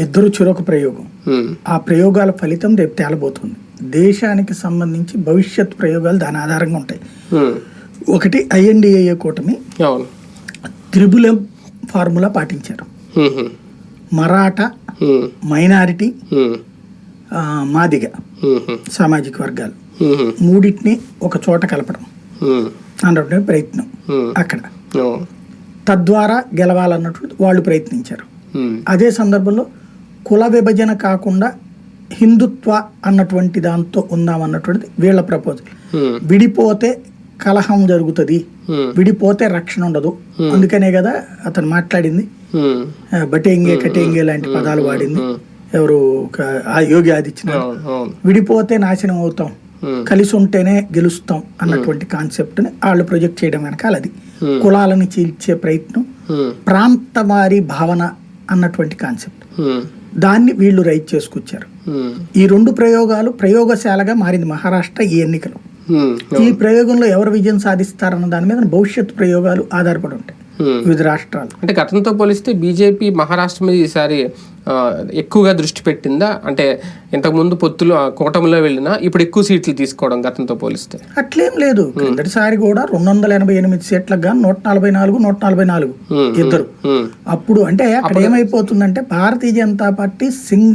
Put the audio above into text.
ఇద్దరు చెరొక ప్రయోగం. ఆ ప్రయోగాల ఫలితం రేపు తేలబోతుంది. దేశానికి సంబంధించి భవిష్యత్ ప్రయోగాలు దాని ఆధారంగా ఉంటాయి. ఒకటి ఐఎన్డిఏ కూటమి త్రిబుల్ ఎం ఫార్ములా పాటించారు. మరాఠా మైనారిటీ మాదిగ సామాజిక వర్గాలు. మూడింటిని ఒక చోట కలపడం. అన్నటువంటి ప్రయత్నం అక్కడ. తద్వారా గెలవాలన్నటువంటి వాళ్ళు ప్రయత్నించారు. అదే సందర్భంలో కుల విభజన కాకుండా హిందుత్వ అన్నటువంటి దాంతో ఉందామన్నటువంటిది వీళ్ళ ప్రపోజల్. విడిపోతే కలహం జరుగుతుంది. విడిపోతే రక్షణ ఉండదు. అందుకనే కదా అతను మాట్లాడింది. బటేంగే కటేంగే లాంటి పదాలు వాడింది. ఎవరు ఆ యోగి ఆదిత్యనాథ్. విడిపోతే నాశనం అవుతాం. కలిసి ఉంటేనే గెలుస్తాం అన్నటువంటి కాన్సెప్ట్ని వాళ్ళు ప్రొజెక్ట్ చేయడం వెనకాల అది. కులాలను చీల్చే ప్రయత్నం ప్రాంతవారి భావన అన్నటువంటి కాన్సెప్ట్. దాన్ని వీళ్ళు రైట్ చేసుకొచ్చారు. ఈ రెండు ప్రయోగాలు ప్రయోగశాలగా మారింది మహారాష్ట్ర ఈ ఎన్నికలు. ఈ ప్రయోగంలో ఎవరు విజయం సాధిస్తారన్న దాని మీద భవిష్యత్ ప్రయోగాలు ఆధారపడి ఉంటాయి. వివిధ రాష్ట్రాలు. అంటే గతంతో పోలిస్తే బీజేపీ మహారాష్ట్ర మీద ఈసారి ఎక్కువగా దృష్టి పెట్టిందా? అంటే ఇంతకుముందు పొత్తులు కూటమిలో వెళ్ళినా ఇప్పుడు ఎక్కువ సీట్లు తీసుకోవడం గతంతో పోలిస్తే. అట్లేం లేదు. క్రిందటిసారి కూడా రెండు వందల ఎనభై ఎనిమిది సీట్లకు గాను నూట నలభై నాలుగు నూట నలభై నాలుగు ఇద్దరు. అప్పుడు అంటే అక్కడ ఏమైపోతుందంటే భారతీయ జనతా పార్టీ సింగిల్